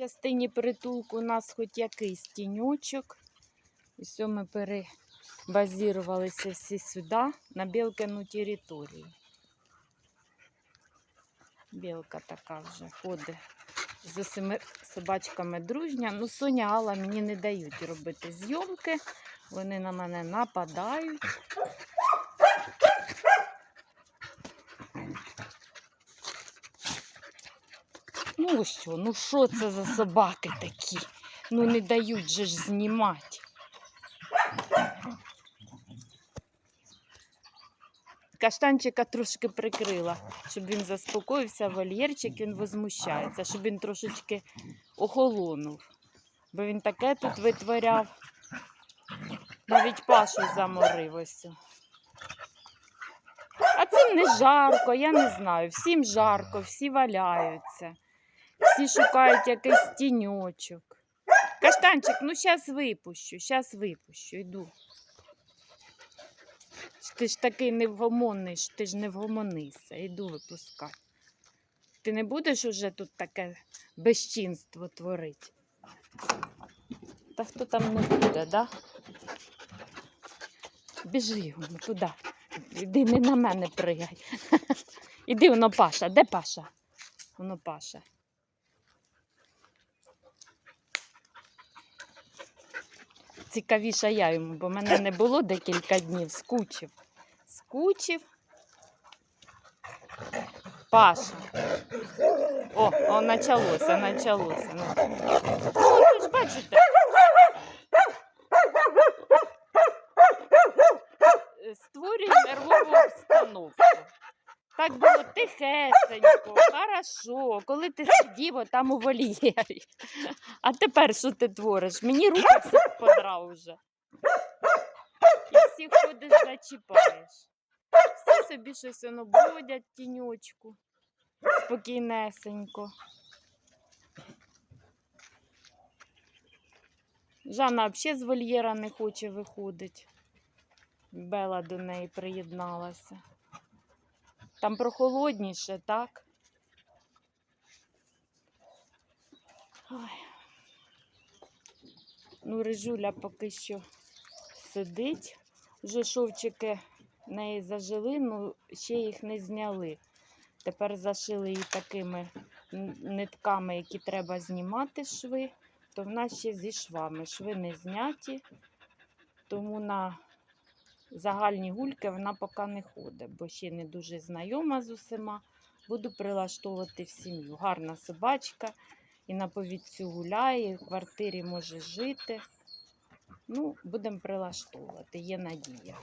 частині притулку у нас хоч якийсь тіньочок. І все ми перебазірувалися всі сюди, на Білкину територію. Білка така вже ходить з усіма собачками дружня. Ну, Соня Алла мені не дають робити зйомки. Вони на мене нападають. Ну що, ну що це за собаки такі? Ну не дають же ж знімати. Каштанчика трошки прикрила, щоб він заспокоївся, вольєрчик він возмущається, щоб він трошечки охолонув. Бо він таке тут витворяв. Навіть пашу заморив ось. А цим не жарко, я не знаю. Всім жарко, всі валяються. Всі шукають якийсь тіньочок. Каштанчик, ну зараз випущу, зараз випущу, йду. Ти ж такий невгомонний, ти ж не вгомонися, йду випускати. Ти не будеш уже тут таке безчинство творити? Та хто там не буде, да? Біжи воно туди. Іди не на мене пригай. Іди воно Паша. Де Паша? Воно Паша. Цікавіша я йому, бо мене не було декілька днів, скучив. Скучив. Паша. О, о, началося, началося. Ну, Ну, ви ж бачите. Створює нервову обстановку. Так було тихесенько, хорошо, коли ти сидів там у вольєрі. А тепер що ти твориш? Мені руки все подрав уже. І всіх ходиш, зачіпаєш. Всі собі щось воно бродять в тіньочку. Спокійнесенько. Жанна взагалі з вольєра не хоче виходити. Бела до неї приєдналася. Там прохолодніше, так? Ой. Ну, Рижуля поки що сидить. Вже шовчики неї зажили, ну ще їх не зняли. Тепер зашили її такими нитками, які треба знімати шви, то в нас ще зі швами. Шви не зняті, тому на загальні гульки вона поки не ходить, бо ще не дуже знайома з усіма. Буду прилаштовувати в сім'ю. Гарна собачка, і на повідцю гуляє, в квартирі може жити. Ну, будемо прилаштовувати, є надія.